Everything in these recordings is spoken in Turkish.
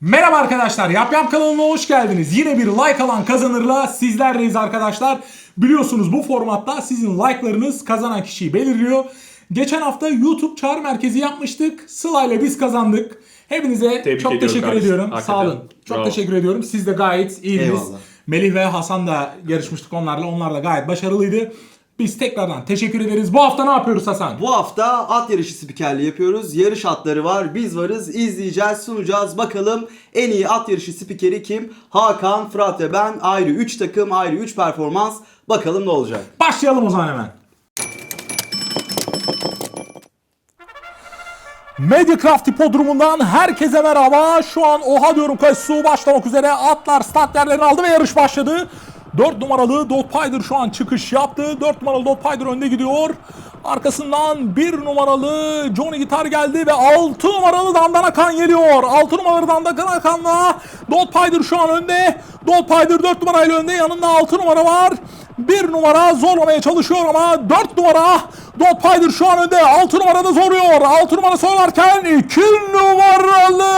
Merhaba arkadaşlar, Yap Yap kanalına hoş geldiniz. Yine bir like alan kazanırla sizlerleyiz arkadaşlar. Biliyorsunuz bu formatta sizin like'larınız kazanan kişiyi belirliyor. Geçen hafta YouTube çağrı merkezi yapmıştık. Sıla ile biz kazandık. Hepinize Tebrik çok ediyorum teşekkür kardeşim. ediyorum. Hakikaten. Sağ olun. Çok Bravo. teşekkür ediyorum. Siz de gayet iyiydiniz. Eyvallah. Melih ve Hasan da yarışmıştık onlarla. Onlar da gayet başarılıydı. Biz tekrardan teşekkür ederiz. Bu hafta ne yapıyoruz Hasan? Bu hafta at yarışı spikerliği yapıyoruz. Yarış atları var. Biz varız. izleyeceğiz, sunacağız. Bakalım en iyi at yarışı spikeri kim? Hakan, Fırat ve ben. Ayrı 3 takım, ayrı 3 performans. Bakalım ne olacak? Başlayalım o zaman hemen. Mediacraft Hipodromu'ndan herkese merhaba. Şu an Oha diyorum koşusu başlamak üzere. Atlar start yerlerini aldı ve yarış başladı. 4 numaralı Dotpider şu an çıkış yaptı. 4 numaralı Dotpider önde gidiyor. Arkasından 1 numaralı Johnny Gitar geldi ve 6 numaralı Dandan Akan geliyor. 6 numaralı Dandan Akan'la Dotpider şu an önde. Dotpider 4 numarayla önde. Yanında 6 numara var. 1 numara zorlamaya çalışıyor ama 4 numara Dotpider şu an önde. 6 numarada zoruyor. 6 numara zorlarken 2 numaralı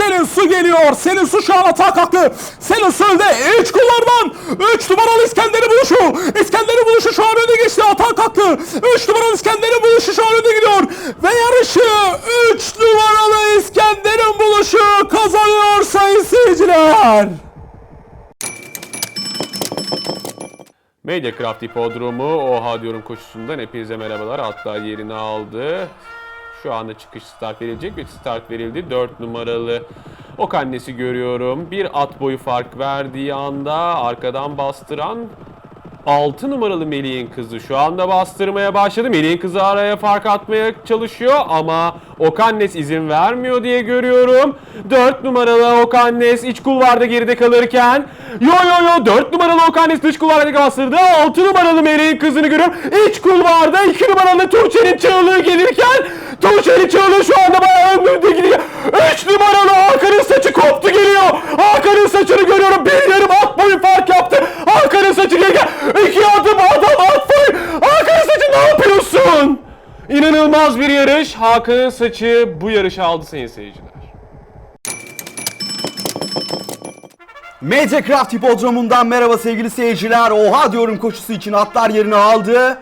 Selin Su geliyor. Selin Su şu an atağa kalktı. Selin Su önde. 3 kullardan 3 numaralı İskender'i buluşu. İskender'i buluşu şu an önde geçti. Atağa kalktı. 3 numaralı İskender'in buluşu şu an önde gidiyor. Ve yarışı 3 numaralı İskender'in buluşu kazanıyor sayın seyirciler. Mediacraft Hipodromu Oha diyorum koşusundan hepinize merhabalar. Hatta yerini aldı. Şu anda çıkış start verilecek ve start verildi. 4 numaralı ok annesi görüyorum. Bir at boyu fark verdiği anda arkadan bastıran 6 numaralı Melih'in kızı şu anda bastırmaya başladı. Melih'in kızı araya fark atmaya çalışıyor ama Okannes izin vermiyor diye görüyorum. 4 numaralı Okannes iç kulvarda geride kalırken yo yo yo 4 numaralı Okannes dış kulvarda bastırdı. 6 numaralı Melih'in kızını görüyorum. İç kulvarda 2 numaralı Tuğçe'nin çığlığı gelirken Tuğçe'nin çığlığı şu anda bayağı önde gidiyor. 3 numaralı Hakan'ın saçı koptu geliyor. Hakan'ın saçını görüyorum. Bir yarım at boyu fark yaptı. Hakan'ın saçı gelirken iki adım adam at boyu. Hakan'ın saçı ne yapıyorsun? İnanılmaz bir yarış. Hakan'ın saçı bu yarışı aldı sayın seyirciler. Mediacraft Hipodromu'ndan merhaba sevgili seyirciler. Oha diyorum koşusu için atlar yerini aldı.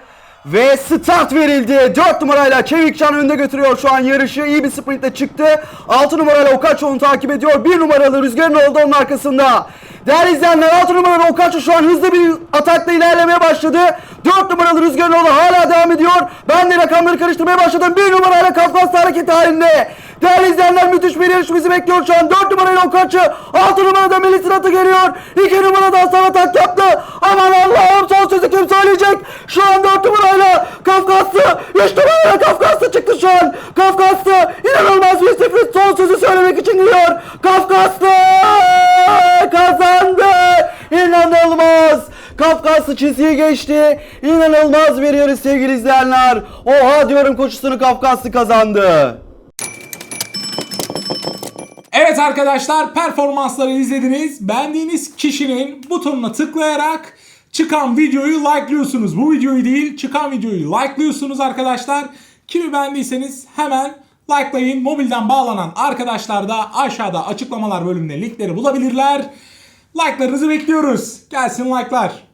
Ve start verildi. 4 numarayla Çevikcan önde götürüyor şu an yarışı. İyi bir sprintle çıktı. 6 numarayla Okaço onu takip ediyor. 1 numaralı Rüzgar'ın oldu onun arkasında. Değerli izleyenler 6 numaralı Okaço şu an hızlı bir atakla ilerlemeye başladı. 4 numaralı Rüzgar'ın oldu hala devam ediyor. Ben de rakamları karıştırmaya başladım. 1 numarayla Kafkas'ta hareket halinde. Değerli izleyenler müthiş bir yarış bizi bekliyor şu an. 4 numarayla Okaço. 6 numarada Melis Ratı geliyor. 2 numarada Hasan atak yaptı. Aman Allah'ım son sözü kim söyleyecek? Şu an 4 numarayla Kafkaslı. 3 numarayla Kafkaslı çıktı şu an. Kafkaslı inanılmaz bir sürpriz son sözü söylemek için geliyor. Kafkaslı kazandı. İnanılmaz. Kafkaslı çizgiyi geçti. İnanılmaz bir yarış sevgili izleyenler. Oha diyorum koşusunu Kafkaslı kazandı. Evet arkadaşlar performansları izlediniz. Beğendiğiniz kişinin butonuna tıklayarak çıkan videoyu like'lıyorsunuz. Bu videoyu değil çıkan videoyu like'lıyorsunuz arkadaşlar. Kimi beğendiyseniz hemen like'layın. Mobilden bağlanan arkadaşlar da aşağıda açıklamalar bölümünde linkleri bulabilirler. Like'larınızı bekliyoruz. Gelsin like'lar.